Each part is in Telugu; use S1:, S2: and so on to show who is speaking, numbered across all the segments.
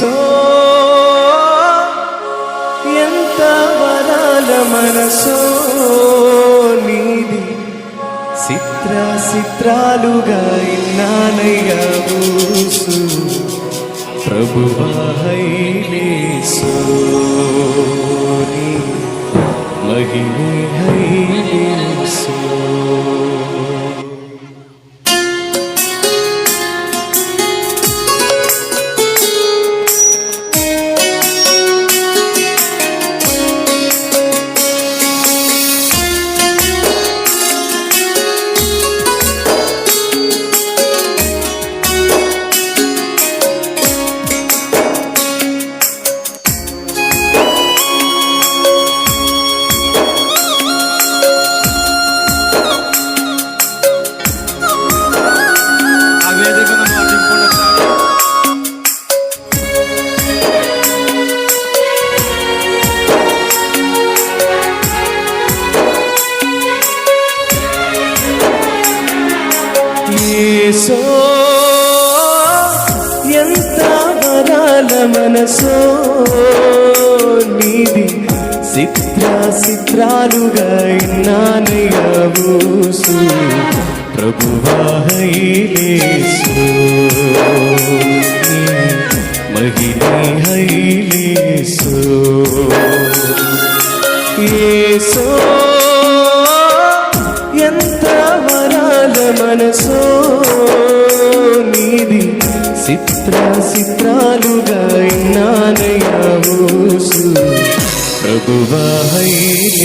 S1: సో ఎంత వరాల మనసో నీది? చిత్ర చిత్రాలుగా ఇన్నానయ్యా ఊసు. ప్రభువాహైలేసో మహిమే. ఏసో ఎంత వరాల మనసో? నీది చిత్ర చిత్రాలుగా ఇన్నానయ్యా ఊసు ప్రభువాహైలేసు మహిళ హైలేసు ఏసో మనసో నీది చిత్ర చిత్రాలుగా ఇన్నానయ్యా ఊసు ప్రభువాహైలేసు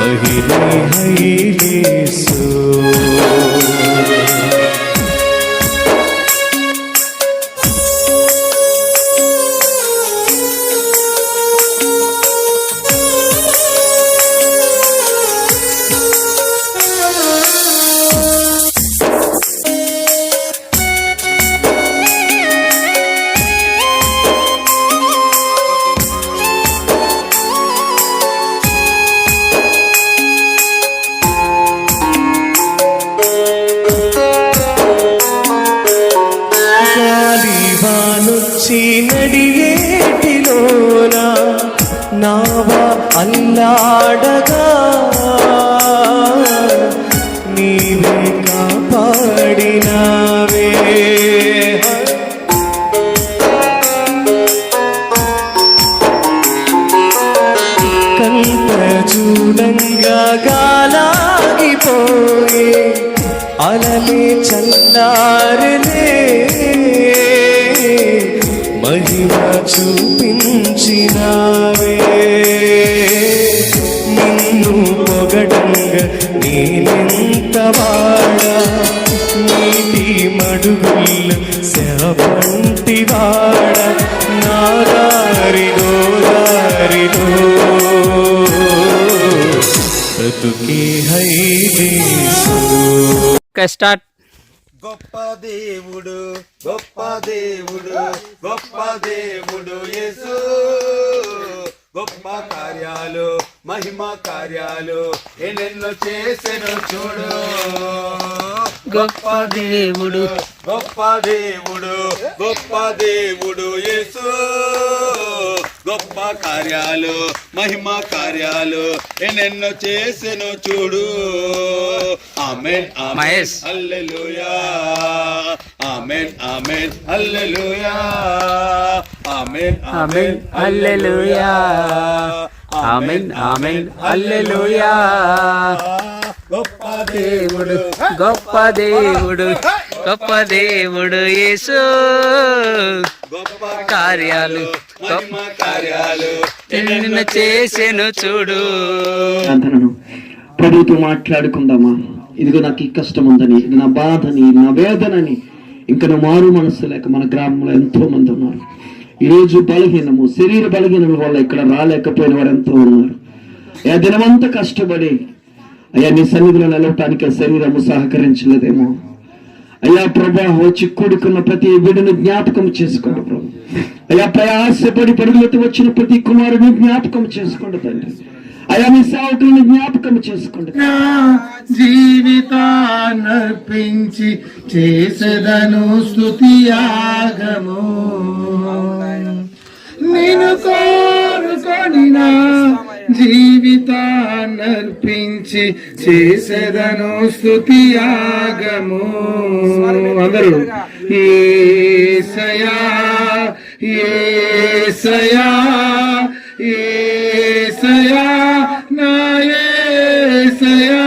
S1: మహిళ హైలేసు. గాలివానొచ్చి నడియేటిలోన నావా అల్లాడగా నీవే కాపాడినావే. కల్ప చూడంగా గాలాగిపోయే అలలే చల్లారలే చూపించినావే. నిన్ను పొగడంగ నేనెంత వాడా? నీటి మడుగుల్ల శవంటి వాడ? నాదారి గోదారిలో బ్రతుకే హైలేసు
S2: ఓకే
S3: గొప్ప దేవుడు గొప్ప దేవుడు గొప్ప దేవుడు యేసు. గొప్ప కార్యాలు మహిమ కార్యాలు ఎన్నెన్నో చేసెను చూడు.
S2: గొప్ప దేవుడు.
S3: గొప్ప దేవుడు గొప్ప దేవుడు యేసు. గొప్ప కార్యాలు మహిమ కార్యాలు ఎన్నెన్నో చేసెను చూడు. Amen
S2: Mahesh.
S3: Hallelujah. Amen amen hallelujah. Amen
S2: amen hallelujah. Amen amen hallelujah.
S3: గొప్ప
S2: దేవుడు. గొప్ప దేవుడు గొప్ప దేవుడు యేసు.
S3: గొప్ప
S2: కార్యాలు
S3: మహిమ కార్యాలు.
S2: నిన్ను చేసెను చూడు.
S4: ప్రార్థనను ప్రభుతో మాట్లాడుకుందామా? ఇదిగో నాకు ఈ కష్టం ఉందని ఇది నా బాధని నా వేదనని ఇంకా నా మారు మనస్సు లేక మన గ్రామంలో ఎంతో మంది ఉన్నారు. ఈరోజు బలహీనము శరీర బలహీనముల వల్ల ఇక్కడ రాలేకపోయిన వారు ఎంతో ఉన్నారు. ఆ దినమంతా కష్టపడి అయ్యా నీ సన్నిధిలో నిలవటానికి ఆ శరీరము సహకరించలేదేమో. అయ్యా ప్రభా వచ్చి కూడుకున్న ప్రతి బిడ్డను జ్ఞాపకం చేసుకోండి ప్రభు. అయ్యా ప్రయాసపడి పరుగులతో వచ్చిన ప్రతి కుమారుని జ్ఞాపకం చేసుకోండి తండ్రి. అయా మీ సేవకులను జ్ఞాపకం చేసుకోండి.
S5: నా జీవితాన్నర్పించి చేసేదను స్థుతి యాగము. నేను కోరుకొని నా జీవితాన్నర్పించి చేసేదను స్థుతి యాగము. అందరూ ఏసయా ఏసయా ఏసయా నా ఏసయా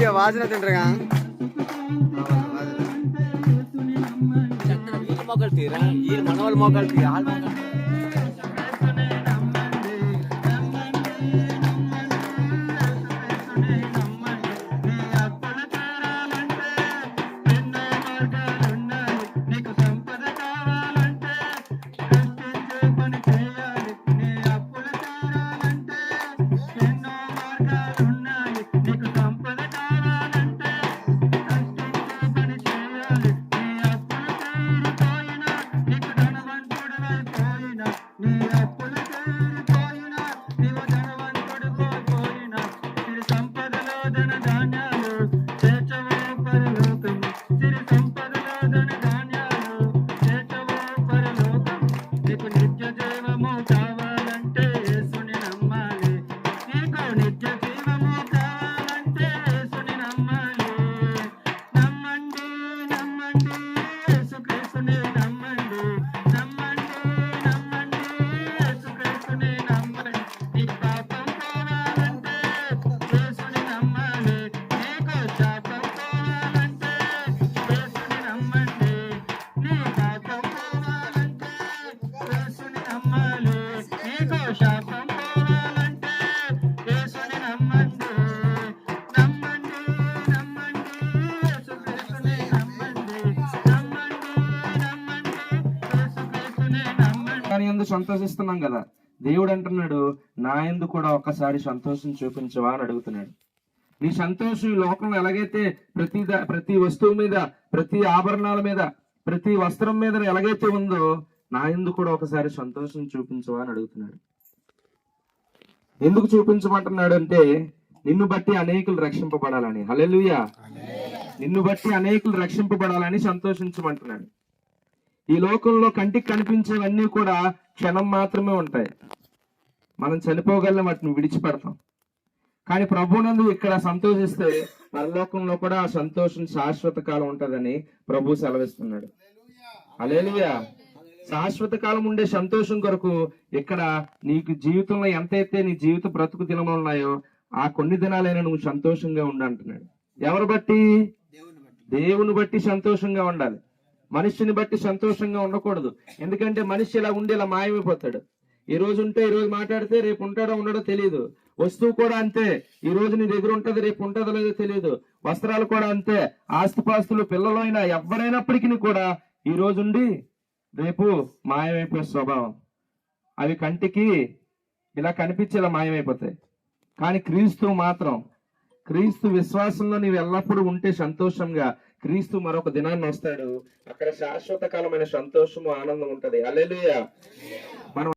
S6: వాసనదా అబ్బాయి వీడియో వాసన తింటారుగా
S7: దాని ఎందు సంతోషిస్తున్నాం కదా? దేవుడు అంటున్నాడు నా ఎందు కూడా ఒక్కసారి సంతోషం చూపించవా? అని అడుగుతున్నాడు. నీ సంతోషం ఈ లోకంలో ఎలాగైతే ప్రతి ప్రతి వస్తువు మీద ప్రతి ఆభరణాల మీద ప్రతి వస్త్రం మీద ఎలాగైతే ఉందో నా ఎందు కూడా ఒకసారి సంతోషం చూపించవా అని అడుగుతున్నాడు. ఎందుకు చూపించమంటున్నాడు అంటే నిన్ను బట్టి అనేకులు రక్షింపబడాలని. హల్లెలూయా. నిన్ను బట్టి అనేకులు రక్షింపబడాలని సంతోషించమంటున్నాడు. ఈ లోకంలో కంటికి కనిపించేవన్నీ కూడా క్షణం మాత్రమే ఉంటాయి. మనం చనిపోగలం వాటిని విడిచిపెడతాం. కానీ ప్రభునందు ఇక్కడ సంతోషిస్తే పరలోకంలో కూడా ఆ సంతోషం శాశ్వత కాలం ఉంటుందని ప్రభు సెలవిస్తున్నాడు. అలేలుయా శాశ్వత కాలం ఉండే సంతోషం కొరకు ఇక్కడ నీకు జీవితంలో ఎంతైతే నీ జీవిత బ్రతుకు దినములు ఉన్నాయో ఆ కొన్ని దినాలైనా నువ్వు సంతోషంగా ఉండంటున్నాడు. ఎవరు బట్టి. దేవుని బట్టి సంతోషంగా ఉండాలి. మనిషిని బట్టి సంతోషంగా ఉండకూడదు. ఎందుకంటే మనిషి ఇలా ఉండి ఇలా మాయమైపోతాడు. ఈ రోజు ఉంటే ఈ రోజు మాట్లాడితే రేపు ఉంటాడో ఉండడో తెలియదు వస్తువు కూడా అంతే. ఈ రోజు నీ దగ్గర ఉంటది రేపు ఉంటుందో లేదో తెలియదు వస్త్రాలు కూడా అంతే. ఆస్తిపాస్తులు అయినా ఎవరైనప్పటికీ కూడా ఈ రోజు ఉండి రేపు మాయమైపోయే స్వభావం. అవి కంటికి ఇలా కనిపించి ఇలా మాయమైపోతాయి. కానీ క్రీస్తు మాత్రం క్రీస్తు విశ్వాసంలో నీవు ఎల్లప్పుడూ ఉంటే సంతోషంగా క్రీస్తు మరొక దినాన్ని వస్తాడు. అక్కడ శాశ్వత కాలమైన సంతోషము ఆనందం ఉంటది. అల్లెలుయా మనం